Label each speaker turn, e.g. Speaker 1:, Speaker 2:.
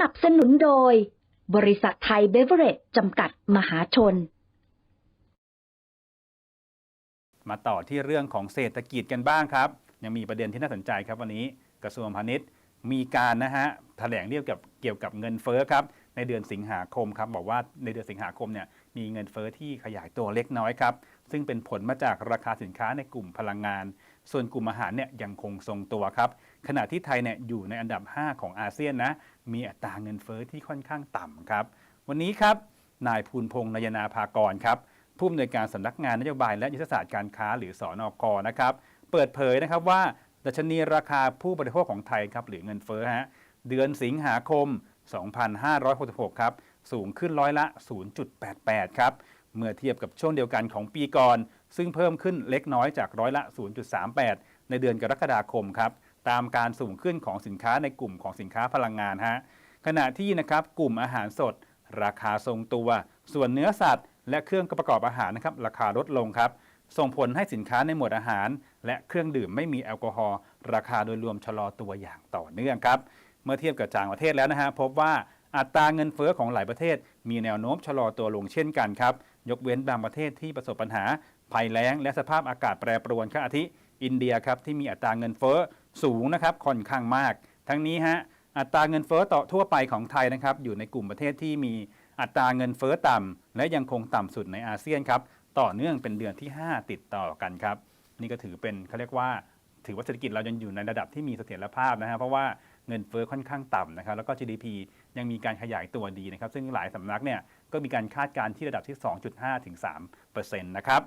Speaker 1: นับสนุนโดย บริษัทไทยเบเวอเรจจำกัดมหาชน
Speaker 2: มาต่อที่เรื่องของเศรษฐกิจกันบ้างครับ ยังมีประเด็นที่น่าสนใจครับวันนี้กระทรวงพาณิชย์มีการนะฮะแถลงเรียกกับเกี่ยวกับเงินเฟ้อครับในเดือนสิงหาคมครับบอกว่าในเดือนสิงหาคมเนี่ยมีเงินเฟ้อที่ขยายตัวเล็กน้อยครับซึ่งเป็นผลมาจากราคาสินค้าในกลุ่มพลังงาน ส่วนกลุ่มอาหารเนี่ยยังคงทรงตัวครับ ขณะที่ไทยเนี่ยอยู่ในอันดับ 5 ของอาเซียนนะมีอัตราเงินเฟ้อที่ค่อนข้างต่ำครับ วันนี้ครับนายภูลพงษ์นายนาภากรครับผู้อำนวยการสำนักงานนโยบายและยุทธศาสตร์การค้าหรือสอนอกนะครับเปิดเผยนะครับว่าดัชนีราคาผู้บริโภคของไทยครับหรือเงินเฟ้อฮะเดือนสิงหาคม 2566 ครับสูงขึ้นร้อยละ 0.88 ครับเมื่อเทียบกับช่วงเดียวกันของปีก่อน ซึ่งเพิ่มขึ้นเล็กน้อยจากร้อยละ 0.38 ในเดือนกรกฎาคมครับ ตามการสูงขึ้นของสินค้าในกลุ่มของสินค้าพลังงานฮะขณะที่นะครับกลุ่มอาหารสด ราคาทรงตัว ส่วนเนื้อสัตว์ และเครื่องประกอบอาหารนะครับราคาลดลงครับส่งผลให้สินค้าในหมวดอาหาร และเครื่องดื่มไม่มีแอลกอฮอล์ราคาโดยรวมชะลอตัวอย่างต่อเนื่องครับเมื่อเทียบกับต่างประเทศแล้วนะฮะพบว่าอัตราเงินเฟ้อของหลายประเทศ มีแนวโน้มชะลอตัวลงเช่นกันครับ ยกเว้นบางประเทศที่ประสบปัญหา ภัยแล้งและสภาพอากาศแปรปรวนครับอาทิ อินเดียครับที่มีอัตราเงินเฟ้อ สูงนะครับค่อนข้างมาก ทั้งนี้ฮะอัตราเงินเฟ้อต่อทั่วไปของไทยนะครับอยู่ในกลุ่มประเทศที่มีอัตราเงินเฟ้อต่ำและยังคงต่ำสุดในอาเซียนครับต่อเนื่องเป็นเดือนที่ 5 ติดต่อกันครับ นี่ก็ถือเป็นเขาเรียกว่า ถือว่าเศรษฐกิจเรายังอยู่ในระดับที่มีเสถียรภาพนะฮะเพราะว่าเงินเฟ้อค่อนข้างต่ำนะครับแล้วก็ GDP ยังมีการขยายตัวดีนะครับ ซึ่งหลายสำนักเนี่ยก็มีการคาดการณ์ที่ระดับที่ 2.5 ถึง3%นะครับ